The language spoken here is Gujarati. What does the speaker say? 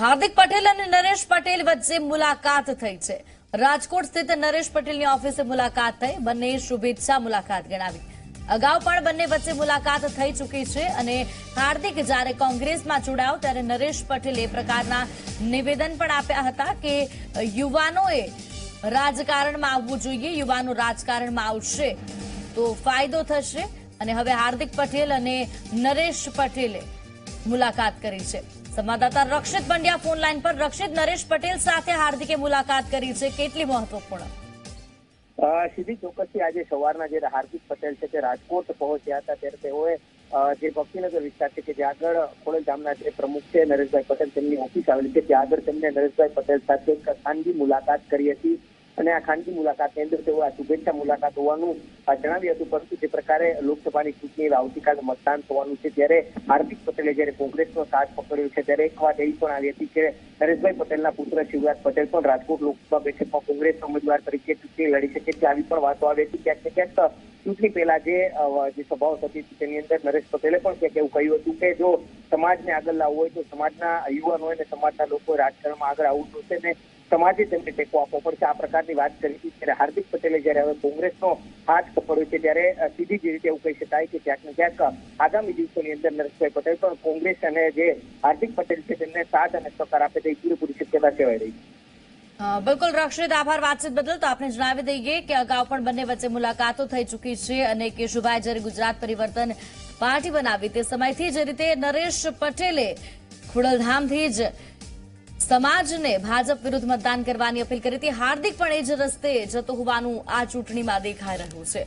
હાર્દિક પટેલ અને નરેશ પટેલ વચ્ચે મુલાકાત થઈ છે. રાજકોટ સ્થિત નરેશ પટેલની ઓફિસે મુલાકાત થઈ. બંને શુભેચ્છા મુલાકાત ગણાવી. અગાઉ પણ બંને વચ્ચે મુલાકાત થઈ ચૂકી છે અને હાર્દિક જ્યારે કોંગ્રેસમાં જોડાયો ત્યારે નરેશ પટેલ એ પ્રકારના નિવેદન પણ આપ્યા હતા કે યુવાનોએ રાજકારણમાં આવવું જોઈએ, યુવાનો રાજકારણમાં આવશે તો ફાયદો થશે. અને હવે હાર્દિક પટેલ અને નરેશ પટેલે મુલાકાત કરી છે. સંવાદદાતા રક્ષિત પંડ્યા ફોન લાઈન પર રક્ષિત નરેશ પટેલ સાથે હાર્દિકે મુલાકાત કરી છે. કેટલી મહત્વપૂર્ણ? સીધી ચોક્કસથી આજે સવારના જે હાર્દિક પટેલ છે તે રાજકોટ પહોંચ્યા હતા ત્યારે તેઓએ જે ભક્તિનગર વિસ્તાર છે કે જે આગળ ખોડલ ગામના જે પ્રમુખ છે નરેશભાઈ પટેલ તેમની ઓફિસ આવેલી છે, ત્યાં આગળ તેમને નરેશભાઈ પટેલ સાથે એક ખાનગી મુલાકાત કરી હતી. અને આ ખાનગી મુલાકાત કેન્દ્ર તેઓ આ શુભેચ્છા મુલાકાત હોવાનું જણાવ્યું હતું. પરંતુ જે પ્રકારે લોકસભાની ચૂંટણી આવતીકાલે મતદાન થવાનું છે, ત્યારે હાર્દિક પટેલે જયારે કોંગ્રેસનો સાથ પકડ્યો છે, ત્યારે એક વાત એવી પણ આવી હતી કે નરેશભાઈ પટેલના પુત્ર શિવરાજ પટેલ પણ રાજકોટ લોકસભા બેઠકમાં કોંગ્રેસના ઉમેદવાર તરીકે ચૂંટણી લડી શકે છે. આવી પણ વાતો આવી હતી ક્યાંક ને ક્યાંક ચૂંટણી પહેલા જે જે સભાઓ થતી હતી તેની અંદર નરેશ પટેલે પણ ક્યાંક એવું કહ્યું હતું કે જો સમાજને આગળ લાવવું હોય તો સમાજના યુવાનો અને સમાજના લોકો રાજકારણમાં આગળ આવવું જોશે ને સમાજે તેમને ટેકો આપવો પડશે. આ પ્રકારની વાત કરી હતી ત્યારે હાર્દિક પટેલે જયારે હવે કોંગ્રેસનો હાથ પકડ્યો છે ત્યારે સીધી જ રીતે એવું કહી શકાય કે ક્યાંક ને ક્યાંક આગામી દિવસોની અંદર નરેશભાઈ પટેલ પણ કોંગ્રેસ અને જે હાર્દિક પટેલ છે તેમને સાથ અને સહકાર આપે તેવી પૂરેપૂરી શક્યતા કહેવાય રહી બિલકુલ રક્ષિત આભાર. વાતચીત બદલ તો આપણે જણાવી દઈએ કે અગાઉ પણ બંને વચ્ચે મુલાકાતો થઈ ચૂકી છે અને કેશુભાઈ જ્યારે ગુજરાત પરિવર્તન પાર્ટી બનાવી તે સમયથી જે રીતે નરેશ પટેલે ખોડલધામથી જ સમાજને ભાજપ વિરુદ્ધ મતદાન કરવાની અપીલ કરી હતી. હાર્દિક પણ એ જ રસ્તે જતો હોવાનું આ ચૂંટણીમાં દેખાઈ રહ્યું છે.